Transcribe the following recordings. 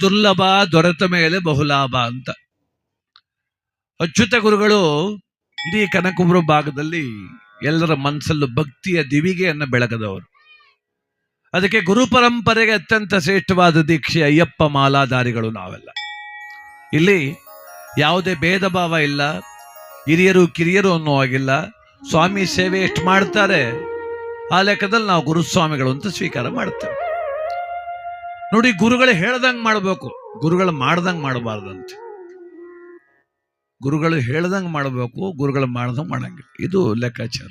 ದುರ್ಲಭ, ದೊರೆತ ಮೇಲೆ ಬಹುಲಾಭ ಅಂತ. ಅಚ್ಯುತ ಗುರುಗಳು ಇಡೀ ಕನಕಪುರ ಭಾಗದಲ್ಲಿ ಎಲ್ಲರ ಮನಸ್ಸಲ್ಲೂ ಭಕ್ತಿಯ ದಿವಿಗೆಯನ್ನು ಬೆಳಗದವರು. ಅದಕ್ಕೆ ಗುರು ಪರಂಪರೆಗೆ ಅತ್ಯಂತ ಶ್ರೇಷ್ಠವಾದ ದೀಕ್ಷೆ ಅಯ್ಯಪ್ಪ ಮಾಲಾಧಾರಿಗಳು ನಾವೆಲ್ಲ. ಇಲ್ಲಿ ಯಾವುದೇ ಭೇದ ಭಾವ ಇಲ್ಲ, ಹಿರಿಯರು ಕಿರಿಯರು ಅನ್ನೋ ಹಾಗಿಲ್ಲ, ಸ್ವಾಮಿ ಸೇವೆ ಎಷ್ಟು ಮಾಡ್ತಾರೆ, ಆ ಲೆಕ್ಕದಲ್ಲಿ ನಾವು ಗುರುಸ್ವಾಮಿಗಳು ಅಂತ ಸ್ವೀಕಾರ ಮಾಡ್ತೇವೆ. ನೋಡಿ, ಗುರುಗಳು ಹೇಳ್ದಂಗೆ ಮಾಡಬೇಕು. ಗುರುಗಳು ಮಾಡ್ದಂಗೆ ಮಾಡಬಾರ್ದಂತೆ. ಗುರುಗಳು ಹೇಳ್ದಂಗೆ ಮಾಡಬೇಕು, ಗುರುಗಳು ಮಾಡ್ದಂಗೆ ಮಾಡಂಗಿಲ್ಲ. ಇದು ಲೆಕ್ಕಾಚಾರ.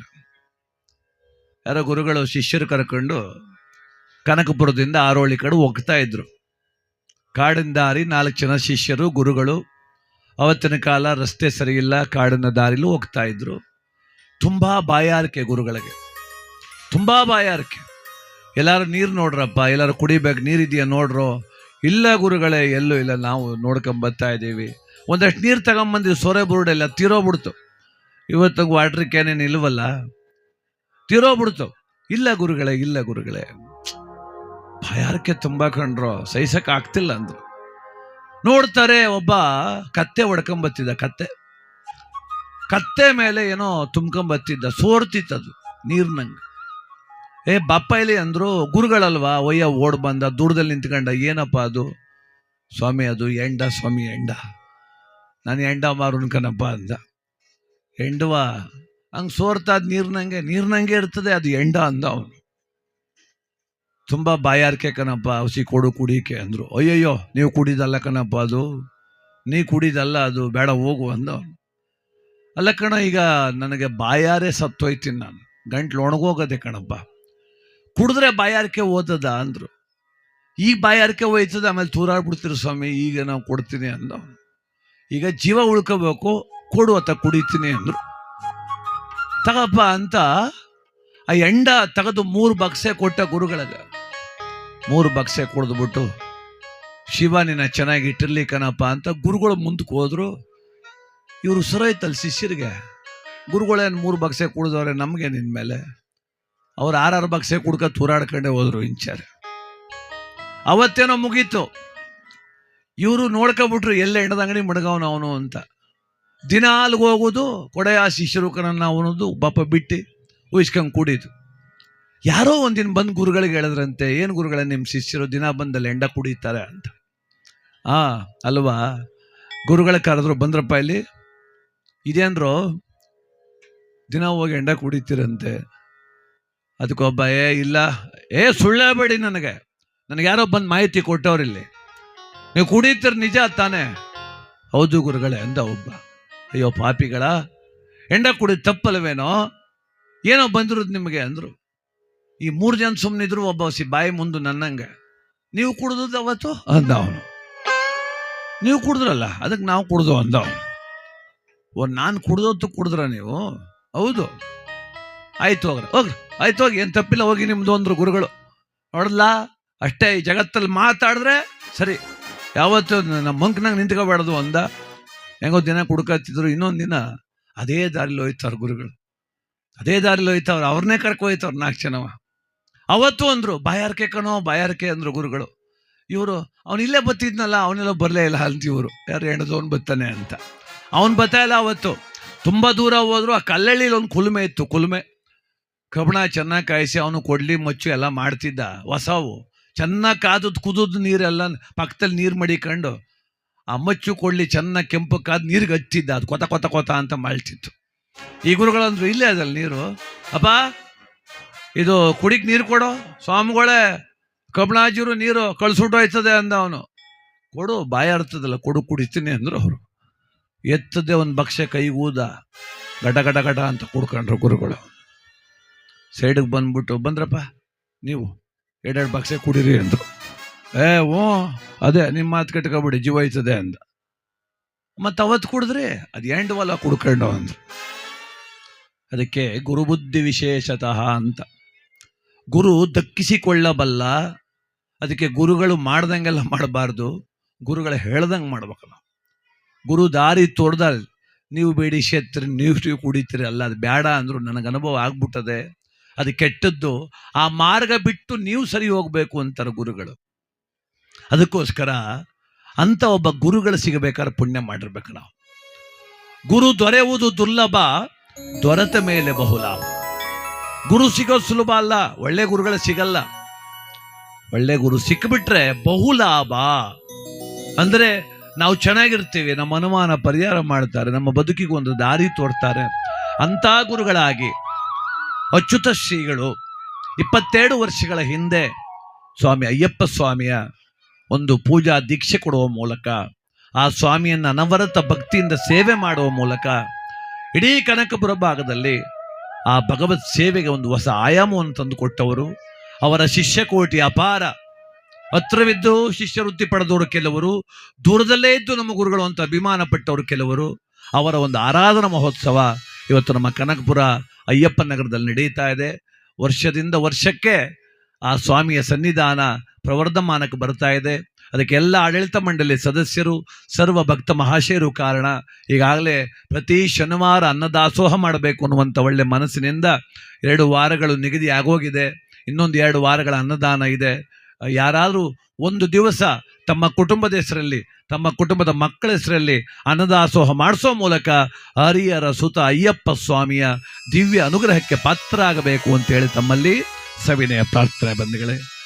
ಯಾರೋ ಗುರುಗಳು, ಶಿಷ್ಯರು ಕರ್ಕೊಂಡು ಕನಕಪುರದಿಂದ ಆರೋಳಿ ಕಡೆ ಹೋಗ್ತಾ ಇದ್ರು. ಕಾಡಿನ ದಾರಿ, ನಾಲ್ಕು ಜನ ಶಿಷ್ಯರು, ಗುರುಗಳು ಅವತ್ತಿನ ಕಾಲ ರಸ್ತೆ ಸರಿಯಿಲ್ಲ ಕಾಡಿನ ದಾರಿಲೂ ಹೋಗ್ತಾ ಇದ್ರು. ತುಂಬಾ ಬಾಯಾರಿಕೆ ಗುರುಗಳಿಗೆ. ತುಂಬಾ ಬಾಯಾರಿಕೆ. ಎಲ್ಲಾರು ನೀರು ನೋಡ್ರಪ್ಪ, ಎಲ್ಲಾರು ಕುಡಿಬೇಕು ನೀರಿದೆಯಾ ನೋಡ್ರೋ. ಇಲ್ಲ ಗುರುಗಳೇ, ಎಲ್ಲೂ ಇಲ್ಲ, ನಾವು ನೋಡ್ಕೊಂಡ್ ಬರ್ತಾ ಇದ್ದೀವಿ. ಒಂದಷ್ಟು ನೀರು ತಗೊಂಬಂದಿವಿ, ಸೊರೆ ಬುರುಡೆಲ್ಲ ತೀರೋಗ್ಬಿಡ್ತು ಇವತ್ತು ವಾಟ್ರ್ ಕ್ಯಾನ್ ಏನು ಇಲ್ವಲ್ಲ? ತೀರೋಗ್ಬಿಡ್ತು ಇಲ್ಲ ಗುರುಗಳೇ ಇಲ್ಲ ಗುರುಗಳೇ. ಭಯಾರಕ್ಕೆ ತುಂಬಾ ಕಂಡ್ರು, ಸಹಿಸಕ್ ಆಗ್ತಿಲ್ಲ ಅಂದರು. ನೋಡ್ತಾರೆ, ಒಬ್ಬ ಕತ್ತೆ ಹೊಡ್ಕೊಂಬತ್ತಿದ್ದ, ಕತ್ತೆ. ಕತ್ತೆ ಮೇಲೆ ಏನೋ ತುಂಬ್ಕೊಂಬತ್ತಿದ್ದ, ಸೋರ್ತಿತ್ತದು ನೀರ್ನಂಗೆ ಏ, ಬಪ್ಪ ಇಲ್ಲಿ ಅಂದ್ರು ಗುರುಗಳಲ್ವಾ? ಒಯ್ಯ ಓಡ್ ಬಂದ, ದೂರದಲ್ಲಿ ನಿಂತ್ಕೊಂಡ, ಏನಪ್ಪ ಅದು? ಸ್ವಾಮಿ, ಅದು ಎಂಡ, ಸ್ವಾಮಿ, ಎಂಡ. ನಾನು ಎಂಡ ಮಾರುನ್ ಕಣಪ್ಪ ಅಂದ. ಎಂಡವ, ಹಂಗೆ ಸೋರ್ತಾದ ನೀರ್ನಂಗೆ ನೀರ್ನಂಗೆ ಇರ್ತದೆ, ಅದು ಎಂಡ ಅಂದ ಅವನು. ತುಂಬಾ ಬಾಯಾರಿಕೆ ಕಣಪ್ಪ, ಔಷಧಿ ಕೊಡು ಕುಡಿಯಕ್ಕೆ ಅಂದ್ರು. ಅಯ್ಯಯ್ಯೋ, ನೀವು ಕುಡಿದಲ್ಲ ಕಣಪ್ಪ ಅದು? ನೀ ಕುಡಿದಲ್ಲ ಅದು, ಬೇಡ, ಹೋಗು ಅಂದ ಅವನು. ಅಲ್ಲ ಕಣ, ಈಗ ನನಗೆ ಬಾಯಾರೇ ಸತ್ತೋಯ್ತೀನಿ ನಾನು. ಗಂಟ್ಲು ಒಣಗೋಗದೆ ಕಣಪ್ಪ. ಕುಡಿದ್ರೆ ಬಾಯಾರಿಕೆ ಓದದ ಅಂದ್ರು. ಈಗ ಬಾಯಾರಿಕೆ ಹೋಯ್ತದೆ, ಆಮೇಲೆ ತೂರಾಡ್ಬಿಡ್ತೀರಿ ಸ್ವಾಮಿ, ಈಗ ನಾವು ಕೊಡ್ತೀನಿ ಅಂದ ಈಗ ಜೀವ ಉಳ್ಕೋಬೇಕು, ಕೊಡು ಅಂತ ಕುಡಿತೀನಿ ಅಂದ್ರು. ತಗಪ್ಪ ಅಂತ ಆ ಎಂಡ ತೆಗೆದು ಮೂರು ಬಕ್ಸೆ ಕೊಟ್ಟ ಗುರುಗಳಿಗೆ. ಮೂರು ಬಕ್ಸೆ ಕುಡಿದ್ಬಿಟ್ಟು, ಶಿವ ನಿನ್ನ ಚೆನ್ನಾಗಿ ಇಟ್ಟಿರ್ಲಿ ಕಣಪ್ಪ ಅಂತ ಗುರುಗಳು ಮುಂದಕ್ಕೆ ಹೋದ್ರು. ಇವರು ಸುರೈತಲ್ ಶಿಷ್ಯರಿಗೆ, ಗುರುಗಳೇನು ಮೂರು ಬಕ್ಸೆ ಕುಡಿದವ್ರೆ ನಮಗೆ ನಿನ್ನ ಮೇಲೆ? ಅವ್ರು ಆರಾರು ಬಕ್ಸೆ ಕುಡ್ಕ ತೂರಾಡ್ಕೊಂಡೆ ಹೋದ್ರು ಇಂಚಾರ. ಅವತ್ತೇನೋ ಮುಗೀತು. ಇವರು ನೋಡ್ಕೊಬಿಟ್ರು ಎಲ್ಲ ಹೆಣ್ಣದ ಅಂಗಡಿ ಮಡಗವನ ಅವನು ಅಂತ. ದಿನ ಅಲ್ಲಿಗೆ ಹೋಗೋದು, ಕೊಡೆಯ ಶಿಷ್ಯರು ಕಣನ್ನ ಅವನದು ಬಾಪ ಬಿಟ್ಟು ಉಯಿಸ್ಕೊಂಡು ಕುಡಿದು ಯಾರೋ ಒಂದಿನ ಬಂದು ಗುರುಗಳಿಗೆ ಹೇಳಿದ್ರಂತೆ, ಏನು ಗುರುಗಳೇ ನಿಮ್ಮ ಶಿಷ್ಯರು ದಿನ ಬಂದಲ್ಲಿ ಎಂಡ ಕುಡಿತಾರೆ ಅಂತ. ಆ, ಅಲ್ವಾ? ಗುರುಗಳ ಕರೆದ್ರು, ಬಂದ್ರಪ್ಪ ಇಲ್ಲಿ, ಇದೇನ್ರೋ, ದಿನ ಹೋಗಿ ಎಂಡ ಕುಡಿತೀರಂತೆ. ಅದಕ್ಕೊಬ್ಬ ಏ, ಇಲ್ಲ. ಏ, ಸುಳ್ಳೇಬೇಡಿ ನನಗೆ. ನನಗೆ ಯಾರೋ ಬಂದು ಮಾಹಿತಿ ಕೊಟ್ಟವ್ರಿಲ್ಲಿ ನೀವು ಕುಡಿತೀರ ನಿಜ ತಾನೇ? ಹೌದು ಗುರುಗಳೇ, ಅಂದ ಒಬ್ಬ. ಅಯ್ಯೋ, ಪಾಪಿಗಳ, ಹೆಂಡ ಕುಡಿ ತಪ್ಪಲ್ವೇನೋ? ಏನೋ ಬಂದಿರೋದು ನಿಮಗೆ? ಅಂದರು. ಈ ಮೂರು ಜನ ಸುಮ್ಮನಿದ್ರು ಒಬ್ಬ ಸಿ ಬಾಯಿ ಮುಂದೆ ನನ್ನಂಗೆ. ನೀವು ಕುಡಿದ್ರು ಅವತ್ತು ಅಂದ ಅವನು. ನೀವು ಕುಡಿದ್ರಲ್ಲ ಅದಕ್ಕೆ ನಾವು ಕುಡ್ದು, ಅಂದ ಅವನು. ಓ, ನಾನು ಕುಡ್ದೊತ್ತು ಕುಡಿದ್ರ ನೀವು? ಹೌದು. ಆಯ್ತು ಹೋಗ್ರಿ ಹೋಗ್ರಿ. ಆಯ್ತು ಹೋಗಿ ಏನು ತಪ್ಪಿಲ್ಲ ಹೋಗಿ ನಿಮ್ದು ಅಂದ್ರು ಗುರುಗಳು. ನೋಡಲ್ಲ ಅಷ್ಟೇ ಈ ಜಗತ್ತಲ್ಲಿ ಮಾತಾಡಿದ್ರೆ ಸರಿ. ಯಾವತ್ತು ನಮ್ಮ ಮಂಕ್ನಾಗ ನಿಂತ್ಕೋಬಾರ್ದು ಅಂದ ಹೆಂಗೋ ದಿನ ಕುಡ್ಕತ್ತಿದ್ರು, ಇನ್ನೊಂದು ದಿನ ಅದೇ ದಾರಿಲಿ ಹೋಯ್ತವ್ರು ಗುರುಗಳು. ಅದೇ ದಾರಿಲಿ ಹೋಯ್ತವ್ರು ಅವ್ರನ್ನೇ ಕರ್ಕೊ ಹೋಯ್ತವ್ರು ನಾಲ್ಕು ಜನವ. ಅವತ್ತು ಅಂದ್ರು, ಬಾಯಾರಿಕೆ ಕಣೋ, ಬಾಯಾರಿಕೆ ಅಂದ್ರು ಗುರುಗಳು. ಇವರು, ಅವನು ಇಲ್ಲೇ ಬತ್ತಿದ್ನಲ್ಲ, ಅವನೆಲ್ಲ ಬರಲೇ ಇಲ್ಲ ಅಂತ ಇವರು. ಯಾರು ಹೆಣದವನು ಬತ್ತಾನೆ ಅಂತ. ಅವನು ಬತ್ತಾ ಇಲ್ಲ ಅವತ್ತು. ತುಂಬ ದೂರ ಹೋದ್ರು, ಆ ಕಲ್ಲಳ್ಳಿಲಿ ಒಂದು ಕುಲುಮೆ ಇತ್ತು, ಕುಲುಮೆ. ಕಬ್ಬಣ ಚೆನ್ನಾಗಿ ಕಾಯಿಸಿ ಅವನು ಕೊಡ್ಲಿ ಮಚ್ಚು ಎಲ್ಲ ಮಾಡ್ತಿದ್ದ. ಹೊಸವು ಚೆನ್ನಾಗಿ ಕಾದದ್ದು ಕುದದ್ದು ನೀರೆಲ್ಲ ಪಕ್ಕದಲ್ಲಿ ನೀರು ಮಡಿಕೊಂಡು ಆ ಮಚ್ಚು ಕೊಡ್ಲಿ ಚೆನ್ನಾಗಿ ಕೆಂಪು ಕಾದ್ ನೀರಿಗೆ ಹತ್ತಿದ್ದ ಅದು ಕೊತ ಕೊತ ಕೊತ ಅಂತ ಮಾಡ್ತಿತ್ತು ಈ ಗುರುಗಳಂದ್ರು ಇಲ್ಲೇ ಅದಲ್ಲ ನೀರು. ಅಪ್ಪ ಇದು ಕುಡಿಕ್ ನೀರು ಕೊಡು. ಸ್ವಾಮಿಗಳೇ ಕಬಣಾಜಿರು ನೀರು ಕಳ್ಸುಟೋಯ್ತದೆ ಅಂದ ಅವನು. ಕೊಡು ಬಾಯಾರ್ತದಲ್ಲ ಕೊಡು, ಕುಡಿತೀನಿ ಅಂದ್ರು ಅವರು. ಎತ್ತದೆ ಒಂದು ಭಕ್ಷ್ಯ ಕೈಗೂದ. ಗಡ ಗಡ ಗಡ ಅಂತ ಕುಡ್ಕೊಂಡ್ರು ಗುರುಗಳು. ಸೈಡಿಗೆ ಬಂದ್ಬಿಟ್ಟು, ಬಂದ್ರಪ್ಪ, ನೀವು ಎರಡೆರಡು ಬಕ್ಸೆ ಕುಡೀರಿ ಅಂದರು. ಏ ಓ ಅದೇ ನಿಮ್ಮ ಮಾತು ಕಟ್ಕೊಬಿಡಿ, ಜೀವ ಐತದೆ ಅಂದ. ಮತ್ತೆ ಅವತ್ತು ಕುಡಿದ್ರಿ? ಅದು ಎಂಡ್ ಹೊಲ ಕುಡ್ಕೊಂಡು ಅಂದ್ರು. ಅದಕ್ಕೆ ಗುರುಬುದ್ಧಿ ವಿಶೇಷತಃ ಅಂತ. ಗುರು ದಕ್ಕಿಸಿಕೊಳ್ಳಬಲ್ಲ, ಅದಕ್ಕೆ ಗುರುಗಳು ಮಾಡ್ದಂಗೆಲ್ಲ ಮಾಡಬಾರ್ದು. ಗುರುಗಳು ಹೇಳ್ದಂಗೆ ಮಾಡ್ಬೇಕಲ್ಲ ಗುರು ದಾರಿ ತೋರ್ದಲ್ಲಿ ನೀವು ಬೇಡಿ ಶತ್ರಿ, ನೀವು ನೀವು ಕುಡಿತೀರಿ, ಅಲ್ಲ, ಅದು ಬೇಡ ಅಂದ್ರು. ನನಗೆ ಅನುಭವ ಆಗ್ಬಿಟ್ಟದೆ. ಅದು ಕೆಟ್ಟದ್ದು. ಆ ಮಾರ್ಗ ಬಿಟ್ಟು ನೀವು ಸರಿ ಹೋಗಬೇಕು ಅಂತಾರೆ ಗುರುಗಳು. ಅದಕ್ಕೋಸ್ಕರ ಅಂತ ಒಬ್ಬ ಗುರುಗಳು ಸಿಗಬೇಕಾದ್ರೆ ಪುಣ್ಯ ಮಾಡಿರ್ಬೇಕು ನಾವು. ಗುರು ದೊರೆಯುವುದು ದುರ್ಲಭ, ದೊರೆತ ಮೇಲೆ ಬಹುಲಾಭ. ಗುರು ಸಿಗೋದು ಸುಲಭ ಅಲ್ಲ, ಒಳ್ಳೆ ಗುರುಗಳು ಸಿಗಲ್ಲ. ಒಳ್ಳೆ ಗುರು ಸಿಕ್ಕಿಬಿಟ್ರೆ ಬಹುಲಾಭ. ಅಂದರೆ ನಾವು ಚೆನ್ನಾಗಿರ್ತೀವಿ, ನಮ್ಮ ಅನುಮಾನ ಪರಿಹಾರ ಮಾಡ್ತಾರೆ, ನಮ್ಮ ಬದುಕಿಗೆ ಒಂದು ದಾರಿ ತೋರ್ತಾರೆ ಅಂಥ ಗುರುಗಳಾಗಿ ಅಚ್ಯುತ ಶ್ರೀಗಳು ಇಪ್ಪತ್ತೆರಡು ವರ್ಷಗಳ ಹಿಂದೆ ಸ್ವಾಮಿ ಅಯ್ಯಪ್ಪ ಸ್ವಾಮಿಯ ಒಂದು ಪೂಜಾ ದೀಕ್ಷೆ ಕೊಡುವ ಮೂಲಕ, ಆ ಸ್ವಾಮಿಯನ್ನು ಅನವರತ ಭಕ್ತಿಯಿಂದ ಸೇವೆ ಮಾಡುವ ಮೂಲಕ ಇಡೀ ಕನಕಪುರ ಭಾಗದಲ್ಲಿ ಆ ಭಗವತ್ ಸೇವೆಗೆ ಒಂದು ಹೊಸ ಆಯಾಮವನ್ನು ತಂದುಕೊಟ್ಟವರು ಅವರ ಶಿಷ್ಯಕೋಟಿ ಅಪಾರ ಹತ್ರವಿದ್ದು ಶಿಷ್ಯ ವೃತ್ತಿ ಪಡೆದವರು ಕೆಲವರು, ದೂರದಲ್ಲೇ ಇದ್ದು ನಮ್ಮ ಗುರುಗಳು ಅಂತ ಅಭಿಮಾನ ಪಟ್ಟವರು ಕೆಲವರು. ಅವರ ಒಂದು ಆರಾಧನಾ ಮಹೋತ್ಸವ ಇವತ್ತು ನಮ್ಮ ಕನಕಪುರ ಅಯ್ಯಪ್ಪ ನಗರದಲ್ಲಿ ನಡೀತಾ ಇದೆ. ವರ್ಷದಿಂದ ವರ್ಷಕ್ಕೆ ಆ ಸ್ವಾಮಿಯ ಸನ್ನಿಧಾನ ಪ್ರವರ್ಧಮಾನಕ್ಕೆ ಬರ್ತಾ ಇದೆ. ಅದಕ್ಕೆ ಎಲ್ಲ ಆಡಳಿತ ಮಂಡಳಿ ಸದಸ್ಯರು, ಸರ್ವ ಭಕ್ತ ಮಹಾಶಯರು ಕಾರಣ. ಈಗಾಗಲೇ ಪ್ರತಿ ಶನಿವಾರ ಅನ್ನದಾಸೋಹ ಮಾಡಬೇಕು ಅನ್ನುವಂಥ ಒಳ್ಳೆ ಮನಸ್ಸಿನಿಂದ ಎರಡು ವಾರಗಳು ನಿಗದಿ ಆಗೋಗಿದೆ ಇನ್ನೊಂದು ಎರಡು ವಾರಗಳ ಅನ್ನದಾನ ಇದೆ. ಯಾರಾದರೂ ಒಂದು ದಿವಸ ತಮ್ಮ ಕುಟುಂಬದ ಹೆಸರಲ್ಲಿ, ತಮ್ಮ ಕುಟುಂಬದ ಮಕ್ಕಳ ಹೆಸರಲ್ಲಿ ಅನ್ನದಾಸೋಹ ಮಾಡಿಸೋ ಮೂಲಕ ಹರಿಯರ ಸುತ ಅಯ್ಯಪ್ಪ ಸ್ವಾಮಿಯ ದಿವ್ಯ ಅನುಗ್ರಹಕ್ಕೆ ಪಾತ್ರ ಆಗಬೇಕು ಅಂತೇಳಿ ತಮ್ಮಲ್ಲಿ ಸವಿನಯ ಪ್ರಾರ್ಥನೆ ಬಂಧುಗಳೇ.